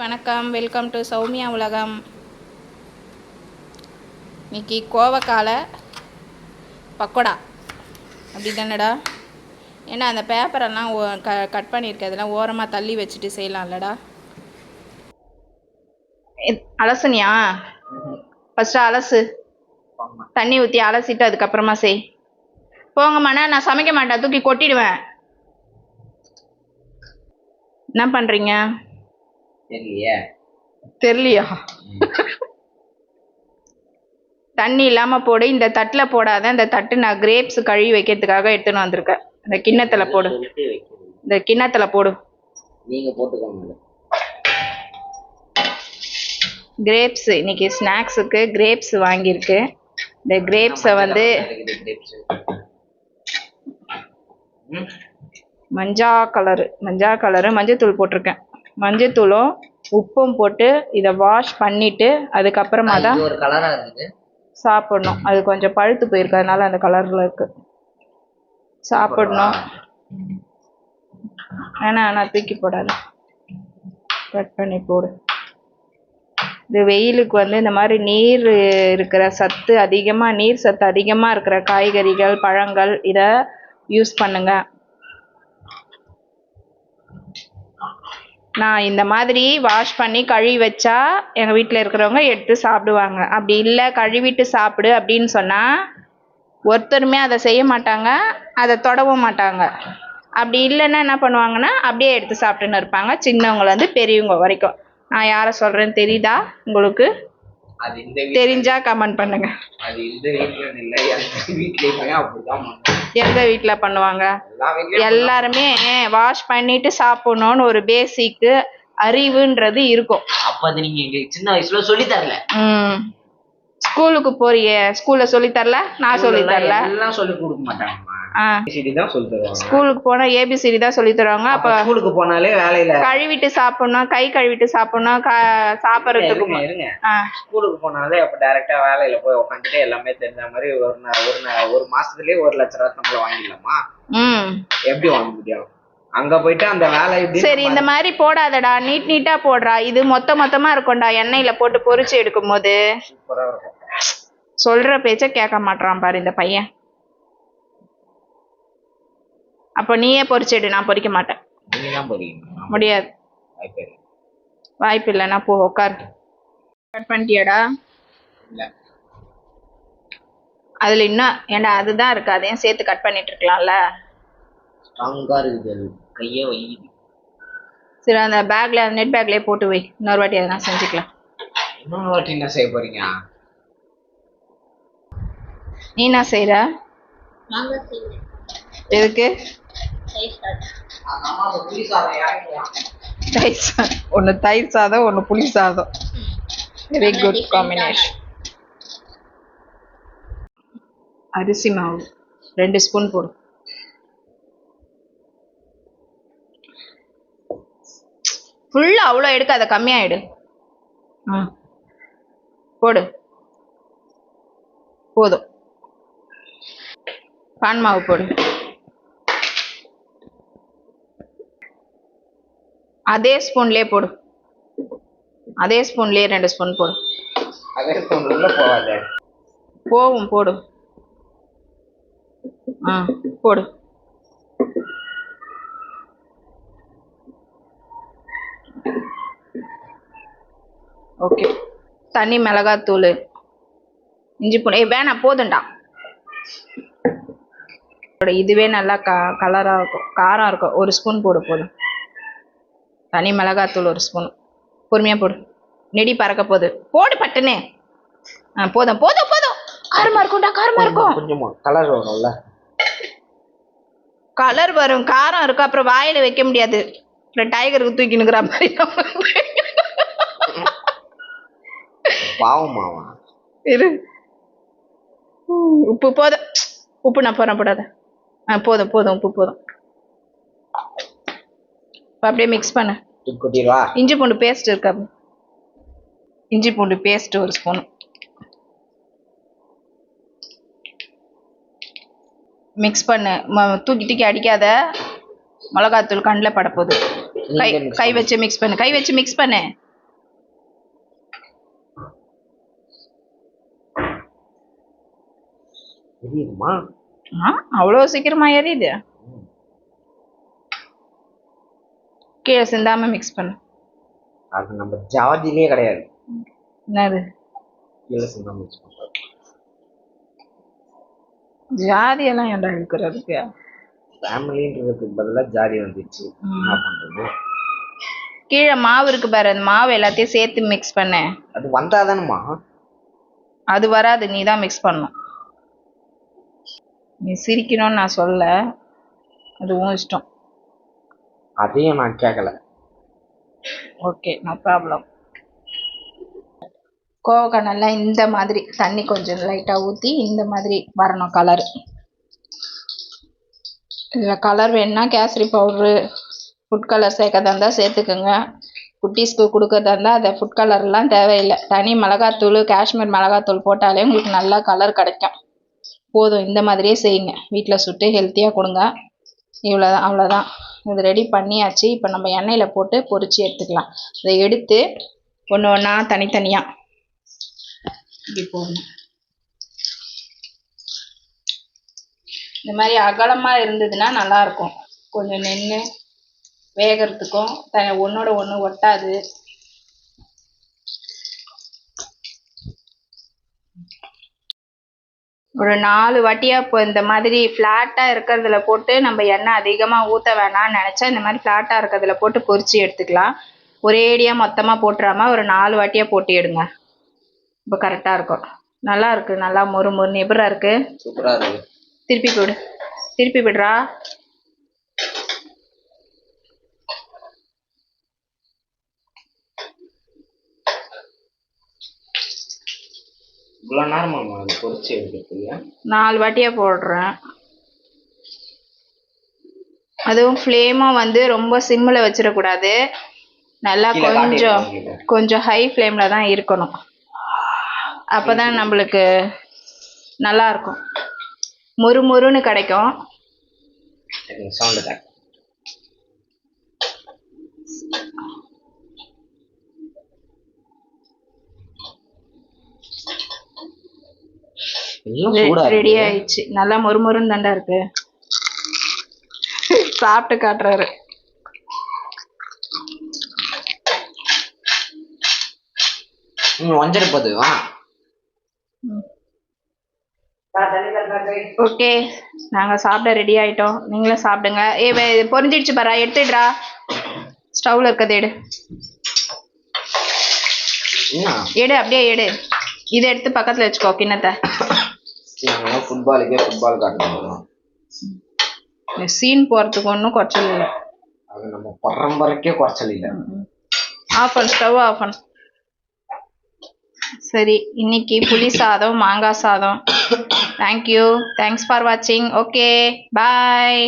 வணக்கம். Welcome to Soumya உலகம். இன்னைக்கு கோவக்கால பக்கோடா. அப்படி தானடா ஏன்னா அந்த பேப்பரெல்லாம் ஓ க கட் பண்ணியிருக்கேன் அதெல்லாம் ஓரமாக தள்ளி வச்சுட்டு செய்யலாம்லடா. அலசுனியா? ஃபஸ்ட்டு அலசு. தண்ணி ஊற்றி அலசிட்டு அதுக்கப்புறமா செய். போங்கம்மாண்ணா நான் சமைக்க மாட்டேன். தூக்கி கொட்டிடுவேன். என்ன பண்ணுறீங்க தெரியலையே? தண்ணி இல்லாமல் போடு இந்த தட்டில் போடாத இந்த தட்டு நான் கிரேப்ஸ் கழுவி வைக்கிறதுக்காக எடுத்துன்னு வந்திருக்கேன். இந்த கிண்ணத்தில் போடு. இந்த கிண்ணத்தில் போடு. நீங்க போட்டுக்கோங்க கிரேப்ஸ் இன்னைக்கு ஸ்நாக்ஸுக்கு கிரேப்ஸ் வாங்கியிருக்கு. இந்த கிரேப்ஸை வந்து மஞ்சா கலரு மஞ்சா கலரு மஞ்சத்தூள் போட்டிருக்கேன். மஞ்சத்தூளும் உப்பும் போட்டு இதை வாஷ் பண்ணிட்டு அதுக்கப்புறமா தான் ஒரு கலரா இருக்குது சாப்பிடணும். அது கொஞ்சம் பழுத்து போயிருக்கு அதனால அந்த கலர்ல இருக்கு. சாப்பிடணும். வேணா நான் தூக்கி போடாத. கட் பண்ணி போடு. இது வெயிலுக்கு வந்து இந்த மாதிரி நீர் இருக்கிற சத்து அதிகமாக நீர் சத்து அதிகமாக இருக்கிற காய்கறிகள் பழங்கள் இதை யூஸ் பண்ணுங்க. நான் இந்த மாதிரி வாஷ் பண்ணி கழுவி வச்சா எங்கள் வீட்டில் இருக்கிறவங்க எடுத்து சாப்பிடுவாங்க. அப்படி இல்லை கழுவிட்டு சாப்பிடு அப்படின்னு சொன்னால் ஒருத்தருமே அதை செய்ய மாட்டாங்க அதை தொடவும் மாட்டாங்க. அப்படி இல்லைன்னா என்ன பண்ணுவாங்கன்னா அப்படியே எடுத்து சாப்பிட்டுன்னு இருப்பாங்க சின்னவங்கலேருந்து பெரியவங்க வரைக்கும். நான் யாரை சொல்கிறேன்னு தெரியுதா உங்களுக்கு? அது இந்த வீ- தெரிஞ்சா கமெண்ட் பண்ணுங்க. அது இந்த வீட்டுல இல்லை வீட்லயுமே அப்படிதான். எந்த வீட்டில் பண்ணுவாங்க? எல்லாருமே வாஷ் பண்ணிட்டு சாப்பிடணும்னு ஒரு பேசிக்கு அறிவுன்றது இருக்கும். அப்ப அது நீங்க சின்ன வயசுல சொல்லி தரல ம். ஸ்கூலுக்கு போறியே ஸ்கூல்ல சொல்லி தரல நான் சொல்லி தரல எல்லாம் சொல்லி கொடுக்க மாட்டாங்கம்மா. ஸ்கூலுக்கு போனா ஏபிசிடி தான் சொல்லி தருவாங்க. அப்ப ஸ்கூலுக்கு போனாலே வேலையில கழுவிட்டு சாப்பிடணும் கை கழுவிட்டு சாப்பிடணும் சாப்பிட்றதுக்கு இருங்க ஸ்கூலுக்கு போனாலே அப்ப டைரக்டா வேலையில போய் உட்காந்துட்டு எல்லாமே தெரிஞ்ச மாதிரி ஒரு ஒரு ஒரு மாசத்துலயே ஒரு லட்ச ரூபா சம்பளம் வாங்கிடலாமா? எப்படி வாங்க முடியும்? அங்க போயிட்டு அந்த வேலை சரி இந்த மாதிரி போடாதடா. நீட் நீட்டா போடுறா. இது மொத்த மொத்தமா இருக்கும்டா. எண்ணெயில போட்டு பொரிச்சு எடுக்கும் போது சொல்ற பேச்ச கேட்க மாட்றான் பாரு இந்த பையன். அப்ப நீயே பொரிச்சிடு நான் பொரிக்க மாட்டேன். முடியாது. வாய்ப்பே இல்லை. இல்லைன்னா போ உட்கார் கட் பண்ணிட்டியாடா? இல்ல. அதுல இன்னும் ஏன்டா அதுதான் இருக்கு அதையும் சேர்த்து கட் பண்ணிட்டு இருக்கலாம்ல? ஸ்ட்ராங்கா இருக்குது கையே வையுது சரி அந்த பேக்ல நெட் பேக்லயே போட்டு வை. இன்னொரு வாட்டி எதனா செஞ்சுக்கலாம். இன்னொரு வாட்டி என்ன செய்ய போறீங்க? நீ என்ன செய்யற எதுக்கு? தயிர் சாதம். ஒன்று தயிர் சாதம் ஒன்று புளி சாதம். வெரி குட் காம்பினேஷன் அரிசி மாவு. ரெண்டு ஸ்பூன் போடு. ஃபுல்லாக அவ்வளோ எடுக்காத கம்மியாக எடு ம் போடு. போதும். பான் மாவு போடு. அதே ஸ்பூன்லேயே போடு. அதே ஸ்பூன்லேயே ரெண்டு ஸ்பூன் போடு. அதே ஸ்பூன் உள்ள போகாத. போவும் போடு. ஆ போடு. ஓகே. தண்ணி மிளகாத்தூள். இஞ்சி பூண்டு. ஏய் வேணாம் போதும்டா. இதுவே நல்லா க கலராக இருக்கும். காரம் இருக்கும். ஒரு ஸ்பூன் போடு போதும். தனி மிளகாத்தூள் ஒரு ஸ்பூன் பொறுமையாக போடு. நெடி பறக்க போகுது. போடு பட்டுனே ஆ போதும் போதும் போதும். காரமா இருக்கும்டா காரமா இருக்கும். கொஞ்சமா. கலர் வரும்ல. கலர் வரும். காரம் இருக்கும் அப்புறம் வாயில வைக்க முடியாது. அப்புறம் டைகருக்கு தூக்கி நிக்கிற மாதிரி பாவம் மாவா இரு. உப்பு போதும். உப்பு நான் போறேன் போடாத. ஆ போதும் போதும் உப்பு போதும். அப்படியே மிக்ஸ் பண்ணு. கொட்டிடுவா இஞ்சி பூண்டு பேஸ்ட் இருக்கா? இஞ்சி பூண்டு பேஸ்ட் ஒரு ஸ்பூன் மிக்ஸ் பண்ணு. தூக்கி தூக்கி அடிக்காத மிளகாத்தூள் கண்ணில் படப்போது கை கை வச்சு மிக்ஸ் பண்ணு. கை வச்சு மிக்ஸ் பண்ணு. எரியுதுமா? அவ்வளோ சீக்கிரமா எரியுது. கீழே சிந்தாம மிக்ஸ் பண்ணு. அது நம்ம ஜாதியிலே கிடையாது. என்னது? கீழே சிந்தாம யூஸ் பண்றது ஜாதியெல்லாம் ஏன்டா இழுக்கிறதுக்கு ஃபேமிலின்றதுக்கு பதிலா ஜாதி வந்துச்சு. என்ன பண்றது? கீழே மாவு இருக்கு பாரு அந்த மாவு எல்லாத்தையும் சேர்த்து மிக்ஸ் பண்ணு. அது வந்தாதானம்மா அது வராது நீ தான் மிக்ஸ் பண்ணணும். நீ சிரிக்கணும்னு நான் சொல்ல அதுவும் இஷ்டம். அதையும் நான் கேட்கல ஓகே நோ ப்ராப்ளம் கோவக்காய் நல்லா இந்த மாதிரி தண்ணி கொஞ்சம் லைட்டாக ஊற்றி இந்த மாதிரி வரணும் கலர் இதில் கலர் வேணும்னா கேசரி பவுட்ரு ஃபுட் கலர் சேர்க்கறதா இருந்தால் சேர்த்துக்குங்க. குட்டீஸ்க்கு கொடுக்கறதா இருந்தால் அதை ஃபுட் கலர்லாம் தேவையில்லை. தனி மிளகாத்தூள் காஷ்மீர் மிளகாத்தூள் போட்டாலே உங்களுக்கு நல்லா கலர் கிடைக்கும். போதும் இந்த மாதிரியே செய்யுங்க. வீட்டில் சுட்டு ஹெல்த்தியாக கொடுங்க. இவ்வளோதான் அவ்வளோதான் இது ரெடி பண்ணியாச்சு. இப்போ நம்ம எண்ணெயில் போட்டு பொறிச்சு எடுத்துக்கலாம். இதை எடுத்து ஒன்று ஒன்றா தனித்தனியாக இப்படி போடணும். இந்த மாதிரி அகலமாக இருந்ததுன்னா நல்லாயிருக்கும் கொஞ்சம் நின்று வேகிறதுக்கும் த ஒன்றோட ஒன்று ஒட்டாது. ஒரு நாலு வாட்டியாக இப்போ இந்த மாதிரி ஃப்ளாட்டாக இருக்கிறதுல போட்டு நம்ம எண்ணெய் அதிகமாக ஊற்ற வேணாம்னு நினச்சா இந்த மாதிரி ஃப்ளாட்டாக இருக்கிறதுல போட்டு பொரிச்சு எடுத்துக்கலாம். ஒரேடியாக மொத்தமாக போட்டுறாம ஒரு நாலு வாட்டியாக போட்டு எடுங்க. இப்போ கரெக்டாக இருக்கும். நல்லா இருக்கு. நல்லா மொறு மொறுன்னு எப்படா இருக்கு? சூப்பரா இருக்கு. திருப்பி போடு. திருப்பி விடுறா இவ்வளோ நேரமா அது பொரிச்சு எடுக்கிறதுக்கு? நாலு வாட்டியாக போடுறேன். அதுவும் ஃப்ளேமும் வந்து ரொம்ப சிம்மில் வச்சிடக்கூடாது. நல்லா கொஞ்சம். கொஞ்சம் ஹை ஃப்ளேமில் தான் இருக்கணும். அப்போ தான் நம்மளுக்கு நல்லா இருக்கும். மொறு மொறுன்னு கிடைக்கும். சவுண்டு எல்லாம் ரெடி ஆயிடுச்சு நல்லா மொறு மொறுன்னு தாண்டா இருக்கு. சாப்பிட்டு காட்டுறாரு. வஞ்சிருப்பது வா. ஓகே. நாங்கள் சாப்பிட ரெடி ஆயிட்டோம். நீங்களும் சாப்பிடுங்க. ஏ பொரிஞ்சிடுச்சு பாரா. எடுத்துடுறா. ஸ்டவ்ல இருக்கதை எடு. எடு அப்படியே எடு. இதை எடுத்து பக்கத்தில் வச்சுக்கோ கிண்ணத்தை. நாங்களாம் ஃபுட்பாலுக்கே ஃபுட்பால் காட்டணும் சீன் போகிறதுக்கு ஒன்றும் குறைச்சல் இல்லை. அது நம்ம பரம்பரைக்கே குறைச்சல் இல்லை. ஆஃப் பண்ணு ஸ்டவ் ஆஃப் பண்ணு சரி இன்னைக்கு புளி சாதம் மாங்காய் சாதம். தேங்க்யூ தேங்க்ஸ் ஃபார் வாட்சிங் ஓகே பாய்